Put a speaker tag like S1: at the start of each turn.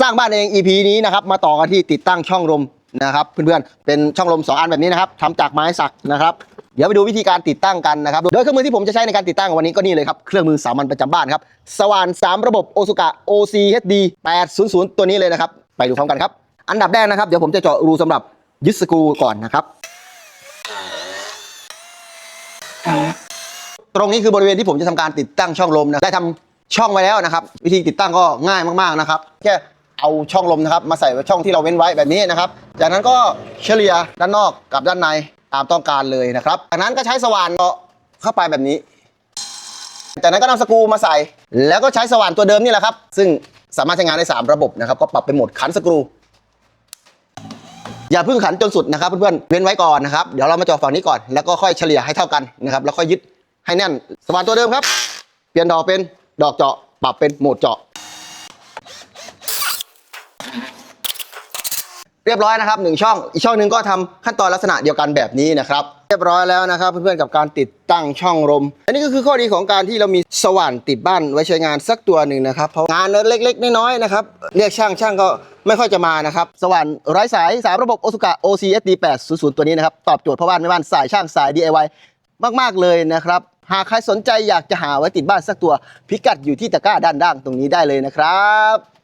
S1: สร้างบ้านเอง EP นี้นะครับมาต่อกันที่ติดตั้งช่องลมนะครับเพื่อนๆเป็นช่องลม 2 อันแบบนี้นะครับทำจากไม้สักนะครับเดี๋ยวไปดูวิธีการติดตั้งกันนะครับ โดยเครื่องมือที่ผมจะใช้ในการติดตั้งวันนี้ก็นี่เลยครับ เครื่องมือสามัญประจำบ้านครับ สว่าน 3 ระบบโอซุกะ OCHD 800 ตัวนี้เลยนะครับ ไปดูพร้อมกันครับ อันดับแรกนะครับ เดี๋ยวผมจะเจาะรูสำหรับยึดสกรูก่อนนะครับ ตรงนี้คือบริเวณที่ผมจะทำการติดตั้งช่องลมนะได้ทำช่องไว้แล้วนะครับ วิธีติดตั้งก็ง่ายมากๆนะครับ แค่ เอาช่องลมนะครับมาใส่ไว้ช่องที่เราเว้นไว้แบบนี้นะครับ จากนั้นก็เฉลี่ยด้านนอกกับด้านในตามต้องการเลยนะครับจากนั้นก็ใช้สว่านเจาะเข้าไปแบบนี้ จากนั้นก็นำสกรูมาใส่ แล้วก็ใช้สว่านตัวเดิมนี่แหละครับ ซึ่งสามารถใช้งานได้ 3 ระบบนะครับ ก็ปรับเป็นโหมดขันสกรู อย่าเพิ่งขันจนสุดนะครับ เพื่อนๆเว้นไว้ก่อนนะครับ เดี๋ยวเรามาเจาะฝั่งนี้ก่อน แล้วก็ค่อยเฉลี่ยให้เท่ากันนะครับ แล้วค่อยยึดให้แน่น สว่านตัวเดิมครับ เปลี่ยนดอกเป็นดอกเจาะ ปรับเป็นโหมดเจาะ เรียบร้อยนะครับหนึ่งช่อง อีกช่องหนึ่งก็ทำขั้นตอนลักษณะเดียวกันแบบนี้นะครับ เรียบร้อยแล้วนะครับ เพื่อนๆกับการติดตั้งช่องลมอันนี้ก็คือข้อดีของการที่เรามีสว่านติดบ้านไว้ใช้งานสักตัวหนึ่งนะครับเพราะงานเล็กๆน้อยๆนะครับเรียกช่างช่างก็ไม่ค่อยจะมานะครับ สว่านไร้สายสามระบบโอซุกะ OCSD 800ตัวนี้นะครับตอบโจทย์พ่อบ้านแม่บ้านสายช่างสาย DIY มากๆเลยนะครับหากใครสนใจอยากจะหาไว้ติดบ้านสักตัว พิกัดอยู่ที่ตะกร้าด้านล่างตรงนี้ได้เลยนะครับ